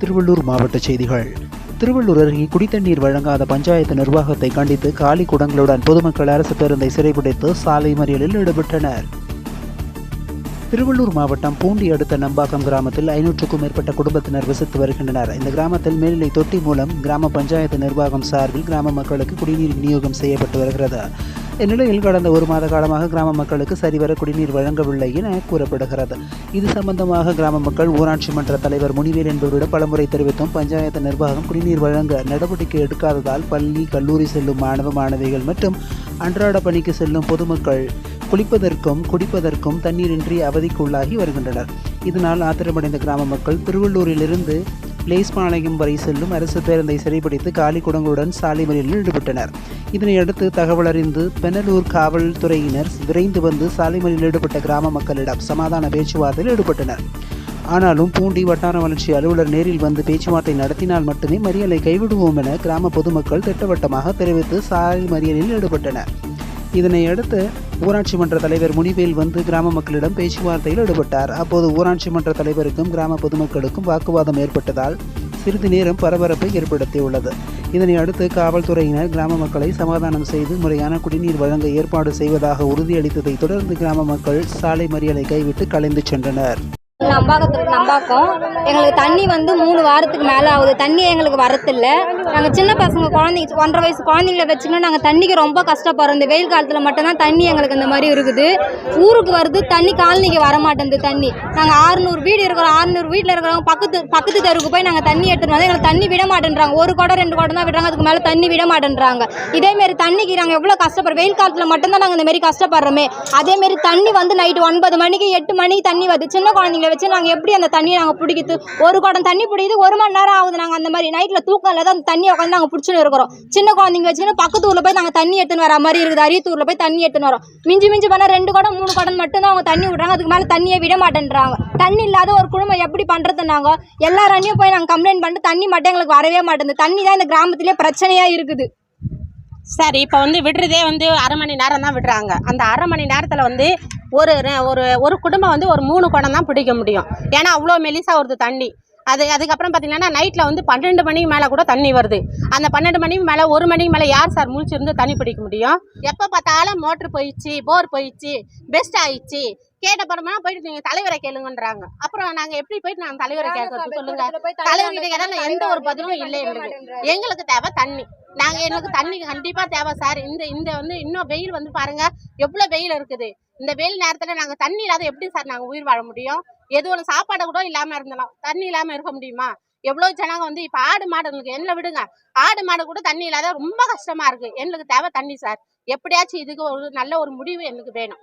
திருவள்ளூர் மாவட்ட செய்திகள். திருவள்ளூர் அருகே குடித்தண்ணீர் வழங்காத பஞ்சாயத்து நிர்வாகத்தை கண்டித்து காலி குடங்களுடன் பொதுமக்கள் அரசு பேருந்தை சிறைபிடித்து சாலை மறியலில் ஈடுபட்டனர். திருவள்ளூர் மாவட்டம் பூண்டி அடுத்த நம்பாக்கம் கிராமத்தில் ஐநூற்றுக்கும் மேற்பட்ட குடும்பத்தினர் வசித்து வருகின்றனர். இந்த கிராமத்தில் மேல்நிலை தொட்டி மூலம் கிராம பஞ்சாயத்து நிர்வாகம் சார்பில் கிராம மக்களுக்கு குடிநீர் விநியோகம் செய்யப்பட்டு வருகிறது. இந்நிலையில் கடந்த ஒரு மாத காலமாக கிராம மக்களுக்கு சரிவர குடிநீர் வழங்கவில்லை என கூறப்படுகிறது. இது சம்பந்தமாக கிராம மக்கள் ஊராட்சி மன்ற தலைவர் முனிவேல் என்பவரிடம் பலமுறை தெரிவித்தும் பஞ்சாயத்து நிர்வாகம் குடிநீர் வழங்க நடவடிக்கை எடுக்காததால் பள்ளி கல்லூரி செல்லும் மாணவ மாணவிகள் மற்றும் அன்றாட பணிக்கு செல்லும் பொதுமக்கள் குளிப்பதற்கும் குடிப்பதற்கும் தண்ணீரின்றி அவதிக்குள்ளாகி வருகின்றனர். இதனால் ஆத்திரமடைந்த கிராம மக்கள் திருவள்ளூரிலிருந்து லேஸ்பாளையம் வரை செல்லும் அரசு பேருந்தை சிறைபிடித்து காலி குடங்களுடன் சாலை மறியலில் ஈடுபட்டனர். இதனையடுத்து தகவல் அறிந்து பெனலூர் காவல்துறையினர் விரைந்து வந்து சாலை மறியலில் ஈடுபட்ட கிராம மக்களிடம் சமாதான பேச்சுவார்த்தையில் ஈடுபட்டனர். ஆனாலும் பூண்டி வட்டார வளர்ச்சி அலுவலர் நேரில் வந்து பேச்சுவார்த்தை நடத்தினால் மட்டுமே மறியலை கைவிடுவோம் என கிராம பொதுமக்கள் திட்டவட்டமாக தெரிவித்து சாலை மறியலில் ஈடுபட்டனர். இதனை அடுத்து ஊராட்சி மன்ற தலைவர் முனிவேல் வந்து கிராம மக்களிடம் பேச்சுவார்த்தையில் ஈடுபட்டார். அப்போது ஊராட்சி மன்ற தலைவருக்கும் கிராம பொதுமக்களுக்கும் வாக்குவாதம் ஏற்பட்டதால் சிறிது நேரம் பரபரப்பை ஏற்படுத்தியுள்ளது. இதனை அடுத்து காவல்துறையினர் கிராம மக்களை சமாதானம் செய்து முறையான குடிநீர் வழங்க ஏற்பாடு செய்வதாக உறுதியளித்ததை தொடர்ந்து கிராம மக்கள் சாலை மறியலை கைவிட்டு கலைந்து சென்றனர். நம்பாக்கத்துக்கு நம்பாக்கம். எங்களுக்கு தண்ணி வந்து மூணு வாரத்துக்கு மேலே ஆகுது. தண்ணி எங்களுக்கு வரதில்ல நாங்கள் சின்ன பசங்க குழந்தைங்க ஒன்றரை வயசு குழந்தைங்கள வச்சுன்னு நாங்கள் தண்ணிக்கு ரொம்ப கஷ்டப்படுறோம். இந்த வெயில் காலத்தில் மட்டும்தான் தண்ணி எங்களுக்கு இந்த மாதிரி இருக்குது. ஊருக்கு வருது தண்ணி காலனிக்கு வர மாட்டேங்குது தண்ணி. நாங்கள் ஆறுநூறு வீடு இருக்கிறோம் ஆறுநூறு வீட்டில் இருக்கிறவங்க பக்கத்து பக்கத்து தெருவுக்கு போய் நாங்கள் தண்ணி எடுத்துகிட்டு வந்து எங்களுக்கு தண்ணி விட மாட்டேன்றாங்க. ஒரு குடம் ரெண்டு குடம் தான் விடுறாங்க. அதுக்கு மேலே தண்ணி விட மாட்டேன்றாங்க. இதேமாரி தண்ணிக்கு நாங்கள் எவ்வளோ கஷ்டப்படுறோம். வெயில் காலத்தில் மட்டும்தான் நாங்கள் இந்த மாதிரி கஷ்டப்படுறோமே. அதேமாரி தண்ணி வந்து நைட்டு ஒன்பது மணிக்கு எட்டு மணிக்கு தண்ணி வருது. சின்ன அதை வச்சு நாங்கள் எப்படி அந்த தண்ணியை நாங்கள் பிடிக்கிறது ஒரு குடம் தண்ணி பிடிக்குது ஒரு மணி நேரம் ஆகுது நாங்கள் அந்த மாதிரி. நைட்டில் தூக்கம் இல்லாத அந்த தண்ணியை உட்காந்து நாங்கள் பிடிச்சின்னு இருக்கிறோம். சின்ன குழந்தைங்க வச்சுன்னு பக்கத்து ஊரில் போய் நாங்கள் தண்ணி எடுத்துன்னு வர மாதிரி இருக்குது. அரியத்தூரில் போய் தண்ணி எடுத்துன்னு வரோம். மிஞ்சி மிஞ்சி பண்ணால் ரெண்டு குடம் மூணு குடம் மட்டும்தான் அவங்க தண்ணி விடுறாங்க. அதுக்கு மேலே தண்ணியை விட மாட்டேன்றாங்க. தண்ணி இல்லாத ஒரு குடும்பம் எப்படி பண்ணுறது நாங்கள் எல்லாரையும் போய் நாங்கள் கம்ப்ளைண்ட் பண்ணிட்டு தண்ணி மட்டும் எங்களுக்கு வரவே மாட்டேங்குது. தண்ணி தான் இந்த கிராமத்திலே பிரச்சனையாக இருக்குது. சரி இப்போ வந்து விடுறதே வந்து அரை மணி நேரம் தான் விடுறாங்க. அந்த அரை மணி நேரத்தில் வந்து ஒரு ஒரு ஒரு குடும்பம் வந்து ஒரு மூணு குடம் தான் பிடிக்க முடியும். ஏன்னா அவ்வளோ மெலிசா வருது தண்ணி. அது அதுக்கப்புறம் பார்த்தீங்கன்னா நைட்டில் வந்து பன்னெண்டு மணிக்கு மேலே கூட தண்ணி வருது. அந்த பன்னெண்டு மணிக்கு மேலே ஒரு மணிக்கு மேலே யார் சார் முழிச்சிருந்து தண்ணி பிடிக்க முடியும்? எப்போ பார்த்தாலும் மோட்ரு போயிடுச்சு போர் போயிடுச்சு பெஸ்ட் ஆயிடுச்சு. கேட்ட பிறமா போயிட்டு நீங்கள் தலைவரை கேளுங்கன்றாங்க. அப்புறம் நாங்கள் எப்படி போயிட்டு நாங்கள் தலைவரை கேட்கறது சொல்லுங்க. தலைவர்கிட்ட கேட்டால் எந்த ஒரு பதிலும் இல்லை எங்களுக்கு. எங்களுக்கு தேவை தண்ணி. நாங்கள் எங்களுக்கு தண்ணி கண்டிப்பாக தேவை சார். இந்த இந்த வந்து இன்னும் வெயில் வந்து பாருங்க. எவ்வளோ வெயில் இருக்குது. இந்த வெயில் நேரத்தில் நாங்கள் தண்ணி இல்லாத எப்படி சார் நாங்கள் உயிர் வாழ முடியும்? எது ஒன்று சாப்பாடு கூட இல்லாமல் இருந்தலாம். தண்ணி இல்லாமல் இருக்க முடியுமா? எவ்வளோ ஜனங்க வந்து இப்போ ஆடு மாடுங்களுக்கு என்ன விடுங்க. ஆடு மாடு கூட தண்ணி இல்லாத ரொம்ப கஷ்டமா இருக்கு. எங்களுக்கு தேவை தண்ணி சார். எப்படியாச்சும் இதுக்கு ஒரு நல்ல ஒரு முடிவு எனக்கு வேணும்.